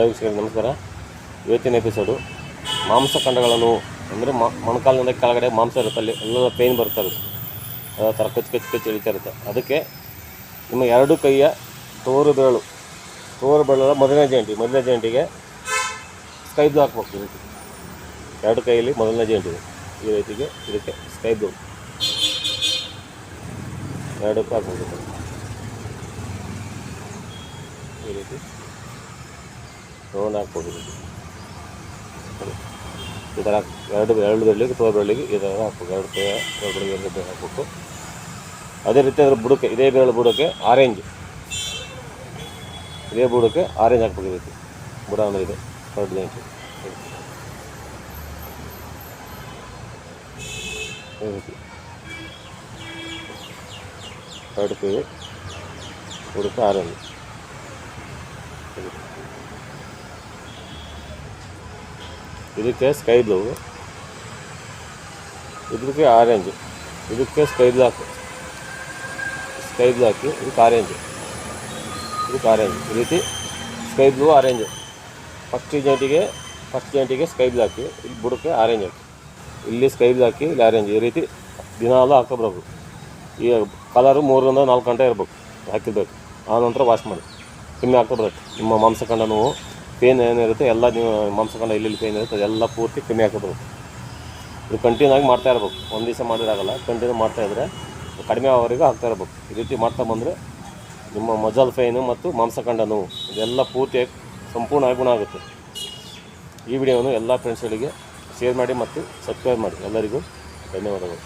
ನಮಸ್ಕಾರ. ಇವತ್ತಿನ ಎಪಿಸೋಡು ಮಾಂಸಖಂಡಗಳನ್ನು ಅಂದರೆ ಮೊಣಕಾಲಿನಿಂದ ಕೆಳಗಡೆ ಮಾಂಸ ಇರುತ್ತೆ ಅಲ್ಲಿ ಎಲ್ಲ ಪೇಯ್ನ್ ಬರ್ತಾ ಇರುತ್ತೆ ಅದೇ ಥರ ಕಚ್ಚು ಕಚ್ಚು ಕಚ್ಚು ಇಳಿತಾ ಇರುತ್ತೆ. ಅದಕ್ಕೆ ನಿಮ್ಮ ಎರಡು ಕೈಯ ತೋರು ಬೆರಳು, ತೋರು ಬೆರಳ ಮೊದಲನೇ ಜಂಟಿ ಮೊದಲನೇ ಜಂಟಿಗೆ ಸ್ಕೈ ಬ್ಲೂ ಹಾಕ್ಬೇಕು ರೀತಿ. ಎರಡು ಕೈಯಲ್ಲಿ ಮೊದಲನೇ ಜಂಟಿಗೆ ಈ ರೀತಿಗೆ ಇದಕ್ಕೆ ಸ್ಕೈ ಬ್ಲೂ ಎರಡಕ್ಕೂ ಹಾಕ್ಬೇಕು. ಈ ರೀತಿ. ರೌಂಡ್ ಹಾಕ್ಬೋದು ಈ ಥರ ಎರಡು ಎರಡು ಬೆರಳಿಗೆ ತೋ ಬೆಳ್ಳಿಗೆ ಈ ಥರ ಹಾಕ್ಬೇಕು. ಎರಡು ತೋರು ಬೆರಳಿಗೆ ಎರಡು ಬೆಳೆ ಹಾಕ್ಬೇಕು ಅದೇ ರೀತಿ ಅದ್ರ ಬುಡಕ್ಕೆ, ಇದೇ ಬೆಳೆ ಬುಡಕ್ಕೆ ಆರೆಂಜ್. ಇದೇ ಬುಡಕ್ಕೆ ಆರೆಂಜ್ ರೀತಿ. ಬುಡ ಅಂದರೆ ಇದೆ ಎರಡು ಇಂಚು ಈ ರೀತಿ. ಎರಡು ಪೇ, ಬುಡಕ್ಕೆ ಆರೆಂಜ್. ಇದಕ್ಕೆ ಸ್ಕೈ ಬ್ಲೂ ಇದಕ್ಕೆ ಆರೆಂಜ್ ಇದಕ್ಕೆ ಸ್ಕೈ ಬ್ಲಾಕ್ ಸ್ಕೈ ಬ್ಲಾಕ್ ಇದಕ್ಕೆ ಆರೆಂಜ್ ಇದಕ್ಕೆ ಆರೆಂಜ್ ಈ ರೀತಿ ಸ್ಕೈ ಬ್ಲೂ ಆರೆಂಜ್ ಫಸ್ಟ್ ಜಾಯಿಂಟಿಗೆ ಫಸ್ಟ್ ಜಾಯಿಂಟಿಗೆ ಸ್ಕೈ ಬ್ಲಾಕ್ ಇಲ್ಲಿ ಬುಡಕ್ಕೆ ಆರೆಂಜ್ ಹಾಕಿ ಇಲ್ಲಿ ಸ್ಕೈ ಬ್ಲಾಕ್ ಇಲ್ಲಿ ಆರೆಂಜ್ ಈ ರೀತಿ ದಿನಾಲು ಹಾಕೋಬರ್ಬೇಕು ಈ ಕಲರು ಮೂರರಿಂದ ನಾಲ್ಕು ಗಂಟೆ ಇರಬೇಕು. ಹಾಕಿರ್ಬೇಕು. ಆ ನಂತರ ವಾಶ್ ಮಾಡಿ. ಕಮ್ಮಿ ನಿಮ್ಮ ನಿಮ್ಮ ಮಾಂಸಖಂಡ ನೋವು ಪೇನ್ ಏನಿರುತ್ತೆ, ಎಲ್ಲ ನೀವು ಮಾಂಸಖಂಡ ಎಲ್ಲೆಲ್ಲಿ ಪೇನ್ ಇರುತ್ತೆ, ಅದೆಲ್ಲ ಪೂರ್ತಿ ಕಮ್ಮಿ ಹಾಕೋಬೇಕು ಇದು ಕಂಟಿನ್ಯೂ ಆಗಿ ಮಾಡ್ತಾ ಇರ್ಬೇಕು. ಒಂದು ದಿವಸ ಮಾಡಿದಾಗಲ್ಲ ಕಂಟಿನ್ಯೂ ಮಾಡ್ತಾ ಇದ್ದರೆ ಕಡಿಮೆ ಆಗೋವರೆಗೂ ಆಗ್ತಾ ಇರ್ಬೇಕು. ಈ ರೀತಿ ಮಾಡ್ತಾ ಬಂದರೆ ನಿಮ್ಮ ಮಜಲ್ ಫೈನು ಮತ್ತು ಮಾಂಸಖಂಡ ನೋವು, ಇದೆಲ್ಲ ಪೂರ್ತಿಯಾಗಿ ಸಂಪೂರ್ಣವಾಗಿ ಗುಣ ಆಗುತ್ತೆ. ಈ ವಿಡಿಯೋವನ್ನು ಎಲ್ಲ ಫ್ರೆಂಡ್ಸ್ಗಳಿಗೆ ಶೇರ್ ಮಾಡಿ ಮತ್ತು ಸಬ್ಸ್ಕ್ರೈಬ್ ಮಾಡಿ. ಎಲ್ಲರಿಗೂ ಧನ್ಯವಾದಗಳು.